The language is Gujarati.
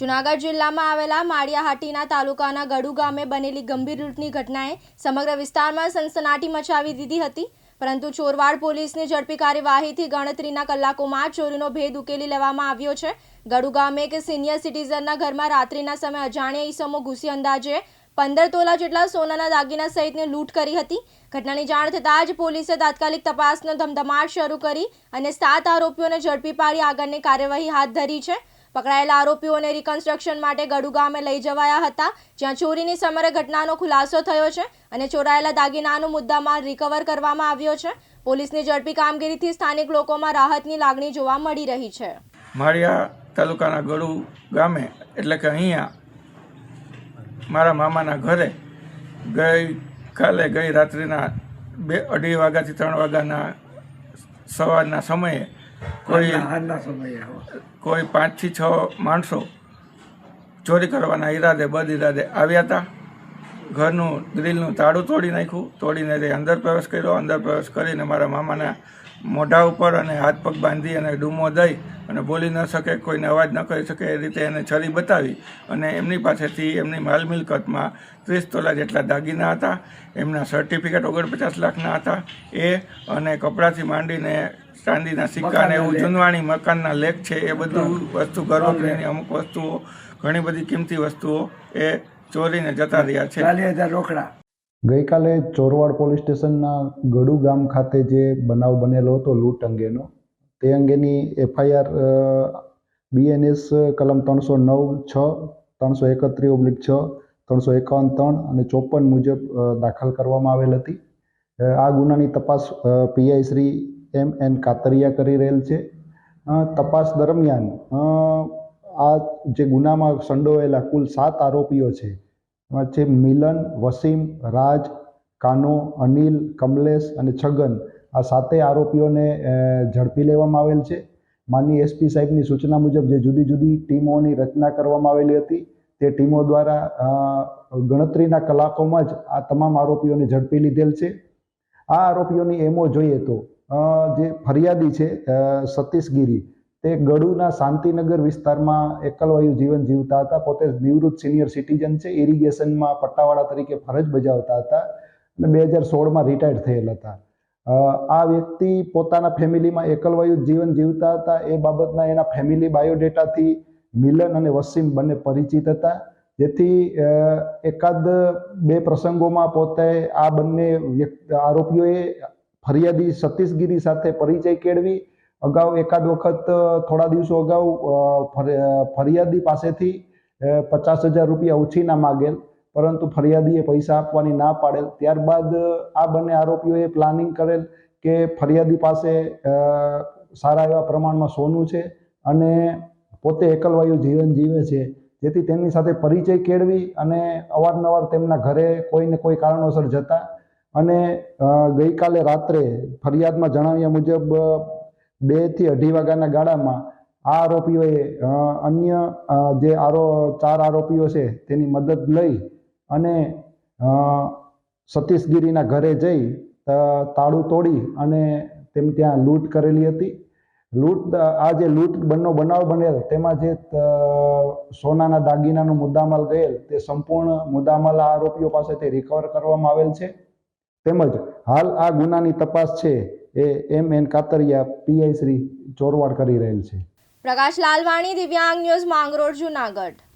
જુનાગઢ જિલ્લામાં આવેલા માળિયાહાટીના તાલુકાના ગડુ ગામે બનેલી ગંભીર લૂંટની ઘટનાએ સમગ્ર વિસ્તારમાં સનસનાટી મચાવી દીધી હતી. પરંતુ ચોરવાડ પોલીસની ઝડપી કાર્યવાહીથી ગણતરીના કલાકોમાં ચોરીનો ભેદ ઉકેલી લેવામાં આવ્યો છે. ગડુ ગામે એક સિનિયર સિટીઝનના ઘરમાં રાત્રિના સમયે અજાણ્યા ઈસમો ઘૂસી અંદાજે પંદર તોલા જેટલા સોનાના દાગીના સહિતની લૂંટ કરી હતી. ઘટનાની જાણ થતાં જ પોલીસે તાત્કાલિક તપાસનો ધમધમાટ શરૂ કરી અને સાત આરોપીઓને ઝડપી પાડી આગળની કાર્યવાહી હાથ ધરી છે. પકડાયેલા આરોપીઓને રિકન્સ્ટ્રક્શન માટે ગડુ ગામે લઈ જવાયા હતા, જ્યાં ચોરીની સમગ્ર ઘટનાનો ખુલાસો થયો છે અને ચોરાયેલા દાગીનાનો મુદ્દામાલ રિકવર કરવામાં આવ્યો છે. પોલીસની ઝડપી કામગીરીથી સ્થાનિક લોકોમાં રાહતની લાગણી જોવા મળી રહી છે. માળિયા તાલુકાના ગડુ ગામે, એટલે કે અહીંયા મારા મામાના ઘરે ગઈ કાલે ગઈ રાત્રિના બે અઢી વાગ્યાથી ત્રણ વાગ્યાના સવારના સમયે કોઈ કોઈ પાંચથી છ માણસો ચોરી કરવાના ઈરાદે બદ ઈરાદે આવ્યા હતા. ઘરનું ગ્રીલનું તાળું તોડી નાખ્યું તોડીને તે અંદર પ્રવેશ કર્યો. અંદર પ્રવેશ કરીને મારા મામાના મોઢા ઉપર અને હાથ પગ બાંધી અને ડૂમો દઈ અને બોલી ન શકે કોઈને અવાજ ન કરી શકે એ રીતે એને છરી બતાવી અને એમની પાસેથી એમની માલ મિલકતમાં ત્રીસ તોલા જેટલા દાગીના હતા એમના સર્ટિફિકેટ ઓગણપચાસ લાખના હતા એ અને કપડાથી માંડીને ચાંદીના સિક્કા ને એવું જૂનવાણી મકાનના લેખ છે એ બધું વસ્તુ ગર્વની અમુક વસ્તુઓ ઘણી બધી કિંમતી વસ્તુઓ એ ચોરીને જતા રહ્યા છે. ચાલીસ હજાર રોકડા. ગઈકાલે ચોરવાડ પોલીસ સ્ટેશનના ગડુ ગામ ખાતે જે બનાવ બનેલો હતો લૂંટ અંગેનો તે અંગેની એફઆઈઆર બીએનએસ કલમ ત્રણસો નવ છ ત્રણસો એકત્રીસ ઓબ્લિક છ ત્રણસો એકાવન ત્રણ અને ચોપન મુજબ દાખલ કરવામાં આવેલ હતી. આ ગુનાની તપાસ PI Shri M N Katariya કરી રહેલ છે. તપાસ દરમિયાન આ જે ગુનામાં સંડોવાયેલા કુલ સાત આરોપીઓ છે એમાં છે મિલન વસીમ રાજ કાનો અનિલ કમલેશ અને છગન. આ સાતેય આરોપીઓને ઝડપી લેવામાં આવેલ છે. માનની એસપી સાહેબની સૂચના મુજબ જે જુદી જુદી ટીમોની રચના કરવામાં આવેલી હતી તે ટીમો દ્વારા ગણતરીના કલાકોમાં જ આ તમામ આરોપીઓને ઝડપી લીધેલ છે. આ આરોપીઓની એમો જોઈએ તો જે ફરિયાદી છે અ, સતીશ ગીરી તે ગડુના શાંતિનગર વિસ્તારમાં એકલવાયુ જીવન જીવતા હતા. પોતે નિવૃત્ત સિનિયર સિટીઝન છે. ઇરિગેશનમાં પટ્ટાવાળા તરીકે ફરજ બજાવતા હતા અને બે હજાર સોળમાં રિટાયર્ડ થયેલ હતા. આ વ્યક્તિ પોતાના ફેમિલીમાં એકલવાયુ જીવન જીવતા હતા. એ બાબતના એના ફેમિલી બાયોડેટાથી મિલન અને વસીમ બંને પરિચિત હતા. જેથી એકાદ બે પ્રસંગોમાં પોતે આ બંને આરોપીઓએ ફરિયાદી સતીશગીરી સાથે પરિચય કેળવી અગાઉ એકાદ વખત થોડા દિવસો અગાઉ ફરિયાદી પાસેથી પચાસ હજાર રૂપિયા ઉછીના માગેલ, પરંતુ ફરિયાદીએ પૈસા આપવાની ના પાડેલ. ત્યારબાદ આ બંને આરોપીઓએ પ્લાનિંગ કરેલ કે ફરિયાદી પાસે સારા એવા પ્રમાણમાં સોનું છે અને પોતે એકલવાયુ જીવન જીવે છે. જેથી તેમની સાથે પરિચય કેળવી અને અવારનવાર તેમના ઘરે કોઈને કોઈ કારણોસર જતા અને ગઈકાલે રાત્રે ફરિયાદમાં જણાવ્યા મુજબ બેથી અઢી વાગ્યાના ગાળામાં આ આરોપીઓએ અન્ય જે આરો, ચાર આરોપીઓ છે તેની મદદ લઈ અને સતીશગીરીના ઘરે જઈ તાળું તોડી અને તેમ ત્યાં લૂંટ કરેલી હતી. લૂંટ, આ જે લૂંટ બનનો બનાવ બનેલ, તેમાં જે સોનાના દાગીનાનો મુદ્દામાલ ગયેલ, તે સંપૂર્ણ મુદ્દામાલ આરોપીઓ પાસેથી રિકવર કરવામાં આવેલ છે. તેમજ હાલ આ ગુનાની તપાસ છે એ M N Katariya PI Shri Chorwad કરી રહેલ છે. પ્રકાશ લાલવાણી, દિવ્યાંગ ન્યૂઝ માંગરોળ, જુનાગઢ.